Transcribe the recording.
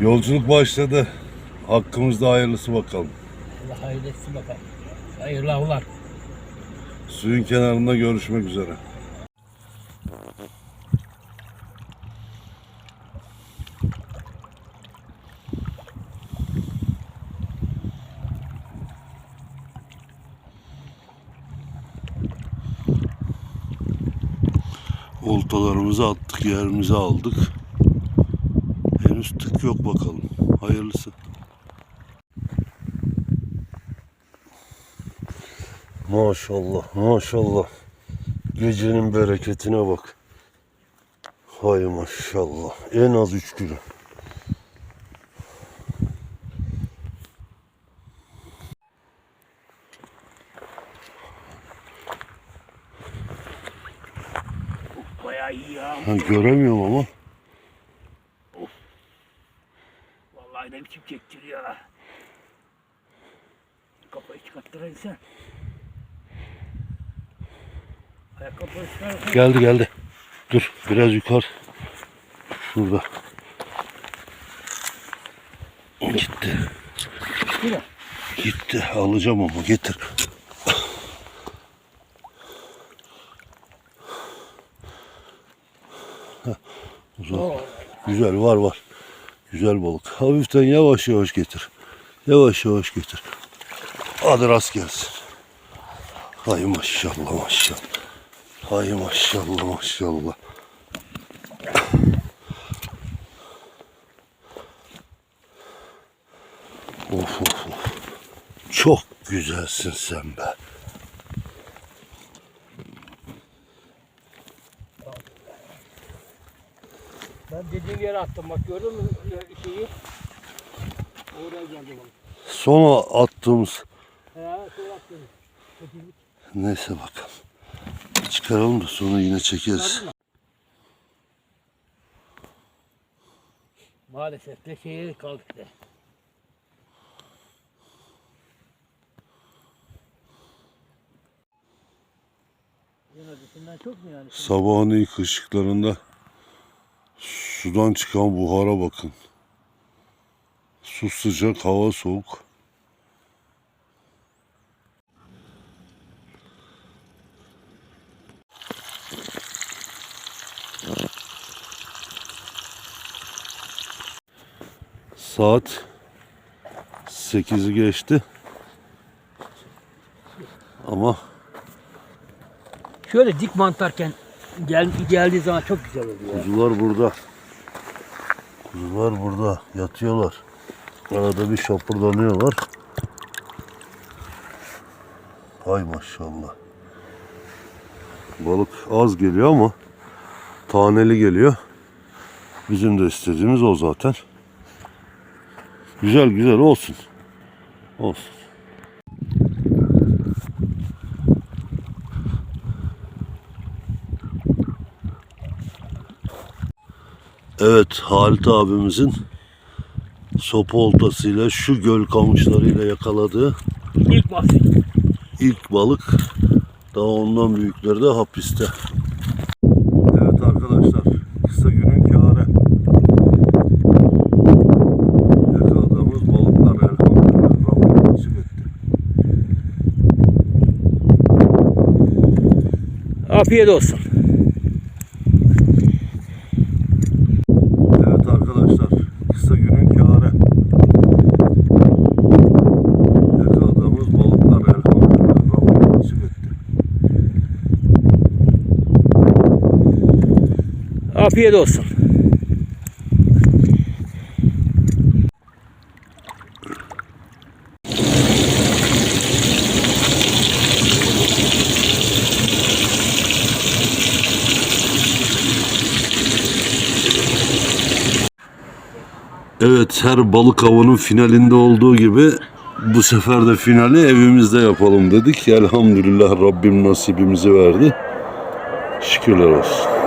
Yolculuk başladı. Hakkımızda hayırlısı bakalım. Allah hayırlı etsin bakalım. Hayırlı avlar. Suyun kenarında görüşmek üzere. Oltalarımızı attık, yerimizi aldık. Henüz tık yok bakalım. Hayırlısı. Maşallah, maşallah. Gecenin bereketine bak. Hay maşallah. En az 3 kilo. Bayağı iyi ya. Ha, göremiyorum ama. Vallahi ne biçim çektiriyor. Kafayı çıkarttırayım sen. Ayakkabıyı çıkarırsan Geldi geldi. Dur biraz yukarı. Şurada. Gitti. Gitti. Alacağım ama getir. Heh, Uzak. Güzel var var. Güzel balık. Hafiften yavaş yavaş getir. Yavaş yavaş getir. Hadi rast gelsin. Hay maşallah maşallah. Hay maşallah maşallah. Of of of. Çok güzelsin sen be. Ben dediğin yere attım bak gördün mü şeyi? Oraya geldi balık. Sonra attığımız He, sonra. Çekildik. neyse bakalım. Çıkaralım da sonra yine çekeriz. Maalesef de şeye kaldık de. Yönetisinden çok mu yani? Sabahın ilk ışıklarında sudan çıkan buhara bakın. Su sıcak, hava soğuk. Saat 8'i geçti. Ama Şöyle dik mantarken gel, geldiği zaman çok güzel oluyor. Kuzular burada. Kuzular burada. Yatıyorlar. Arada bir şapırdanıyorlar. Hay maşallah. Balık az geliyor ama taneli geliyor. Bizim de istediğimiz o zaten. Güzel güzel olsun. Olsun. Evet Halit abimizin sopa oltasıyla şu göl kamışlarıyla yakaladığı İlk bahsi. ilk balık daha ondan büyükleri de hapiste. Evet arkadaşlar kısa günün kârı. Yakaladığımız balıklar elhamdülillah Rabbim nasip etti. Afiyet olsun. Evet arkadaşlar kısa günün kârı. Yakaladığımız balıklar elhamdülillah Rabbim nasip etti. Afiyet olsun. Evet her balık avının finalinde olduğu gibi bu sefer de finali evimizde yapalım dedik. Elhamdülillah Rabbim nasibimizi verdi. Şükürler olsun.